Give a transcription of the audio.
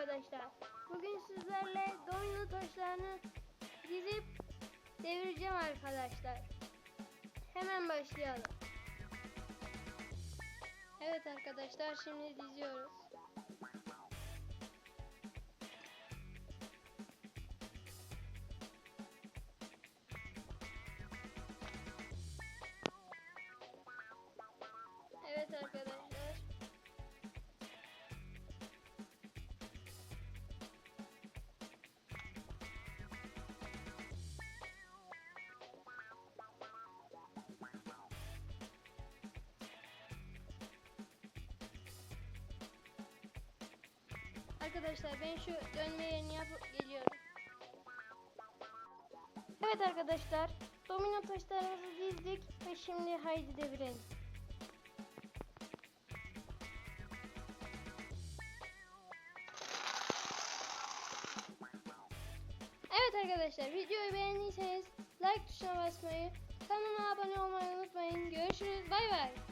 arkadaşlar. Bugün sizlerle domino taşlarını dizip devireceğim arkadaşlar. Hemen başlayalım. Evet arkadaşlar şimdi diziyoruz. Arkadaşlar ben şu dönme yerini yapıp geliyorum. Evet arkadaşlar domino taşlarımızı dizdik ve şimdi haydi devirelim. Evet arkadaşlar videoyu beğendiyseniz like tuşuna basmayı, kanalıma abone olmayı unutmayın. Görüşürüz. Bay bay.